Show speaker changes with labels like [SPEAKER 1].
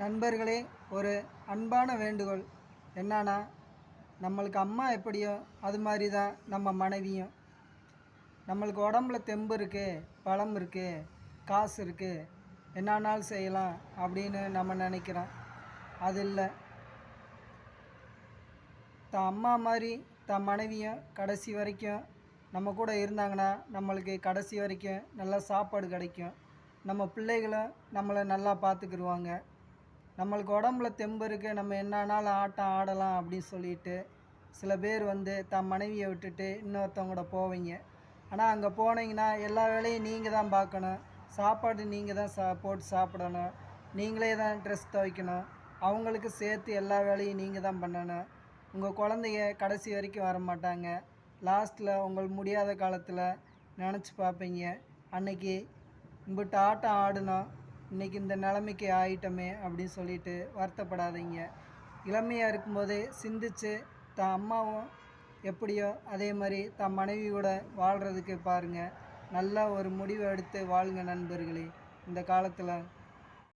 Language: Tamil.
[SPEAKER 1] நண்பர்களே ஒரு அன்பான வேண்டுகோள். என்னன்னா நம்மளுக்கு அம்மா எப்படியோ அது மாதிரி தான் நம்ம மனைவியும். நம்மளுக்கு உடம்புல தெம்பு இருக்குது பழம் இருக்குது காசு இருக்குது என்னன்னாலும் செய்யலாம் அப்படின்னு நம்ம நினைக்கிறோம். அது இல்லை. தான் அம்மா மாதிரி தான் மனைவியும் கடைசி வரைக்கும் நம்ம கூட இருந்தாங்கன்னா நம்மளுக்கு கடைசி வரைக்கும் நல்லா சாப்பாடு கிடைக்கும். நம்ம பிள்ளைகளும் நம்மளை நல்லா பார்த்துக்குருவாங்க. நம்மளுக்கு உடம்புல தெம்பு இருக்குது நம்ம என்னன்னாலும் ஆட்டம் ஆடலாம் அப்படின்னு சொல்லிட்டு சில பேர் வந்து தன் மனைவியை விட்டுட்டு இன்னொருத்தவங்க கூட போவீங்க. ஆனால் அங்கே போனீங்கன்னா எல்லா வேலையும் நீங்கள் தான் பார்க்கணும். சாப்பாடு நீங்கள் தான் சா போட்டு சாப்பிடணும். நீங்களே தான் ட்ரெஸ் துவைக்கணும். அவங்களுக்கு சேர்த்து எல்லா வேலையும் நீங்கள் தான் பண்ணணும். உங்கள் குழந்தைய கடைசி வரைக்கும் வர மாட்டாங்க லாஸ்ட்டில் உங்களுக்கு முடியாத காலத்தில் நினச்சி பார்ப்பீங்க. அன்னைக்கு இம்பிட்டு ஆட்டம் ஆடணும். இன்னைக்கு இந்த நிலைமைக்கு ஆயிட்டோமே அப்படின்னு சொல்லிட்டு வருத்தப்படாதீங்க. இளமையாக இருக்கும்போதே சிந்திச்சு தான் அம்மாவும் எப்படியோ அதே மாதிரி தன் மனைவியோட வாழ்கிறதுக்கு பாருங்கள் நல்ல ஒரு முடிவை எடுத்து வாழுங்க நண்பர்களே. இந்த காலத்தில்